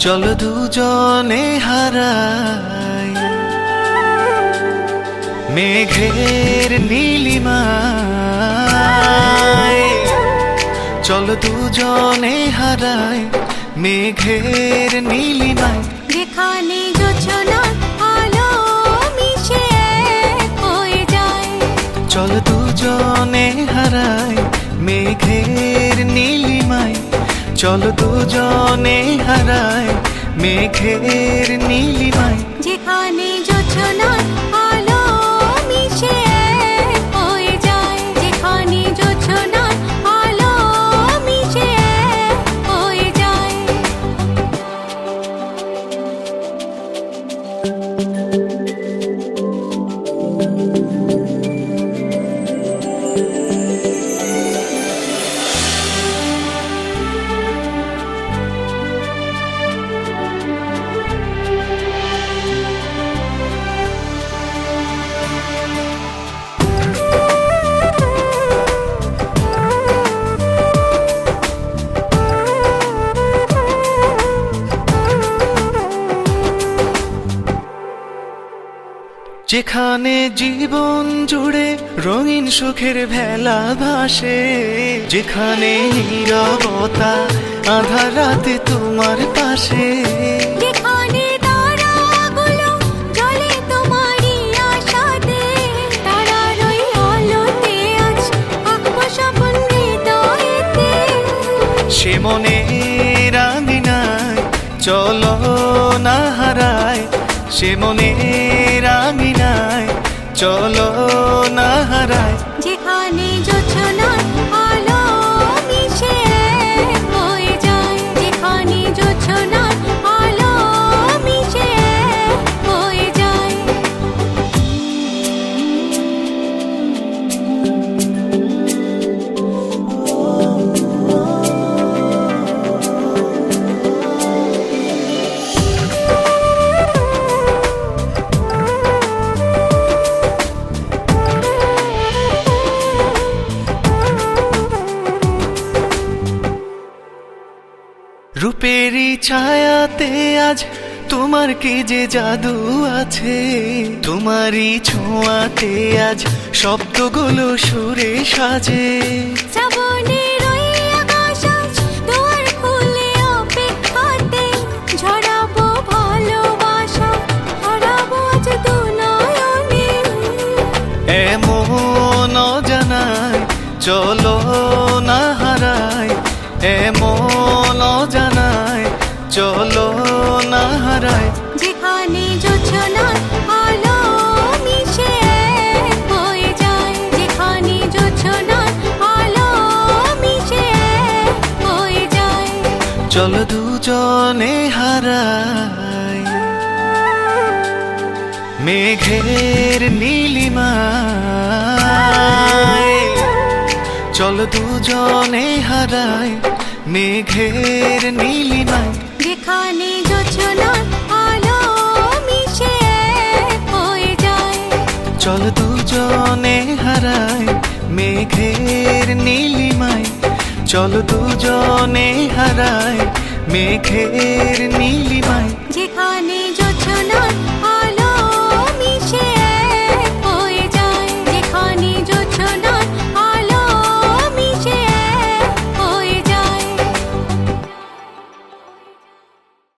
চলো দুজনে হারাই। মেঘের নীলিমায়। চলো দুজনে হারাই মেঘের নীলিমায়। যেখানে জোছনা আলো মিশে হয়ে যায়। চল দুজনে হারাই মেঘের নীলিমায়। চল দুজনে হারায় মেঘের নীলিমায়। যেখানে জোছনা যেখানে জীবন জুড়ে রঙিন সুখের ভেলা ভাসে যেখানে নীরবতা আধার রাতে তোমার পাশে। সে মনে রাঙিনায় চলো না হারায় সে মনে চলো রূপেরই ছায়াতে আজ তোমার কি যে জাদু আছে? তোমারই ছোঁয়াতে আজ শব্দগুলো সুরে সাজে। ওই আকাশ চলো না হারায় যেখানে জোছনার আলো মিশে হয়ে যায়। যেখানে জোছনার আলো মিশে হয়ে যায়। চলো দুজনে হারায়। মেঘের নীলিমা চলো দুজনে হারায়। মেঘের নীলিমায় যেখানে জোছনার আলো মিশে হয়ে যায়। চল দুজনে হারায় মেঘের নীলিমায় চল দুজনে হারায় মেঘের নীলিমায় যেখানে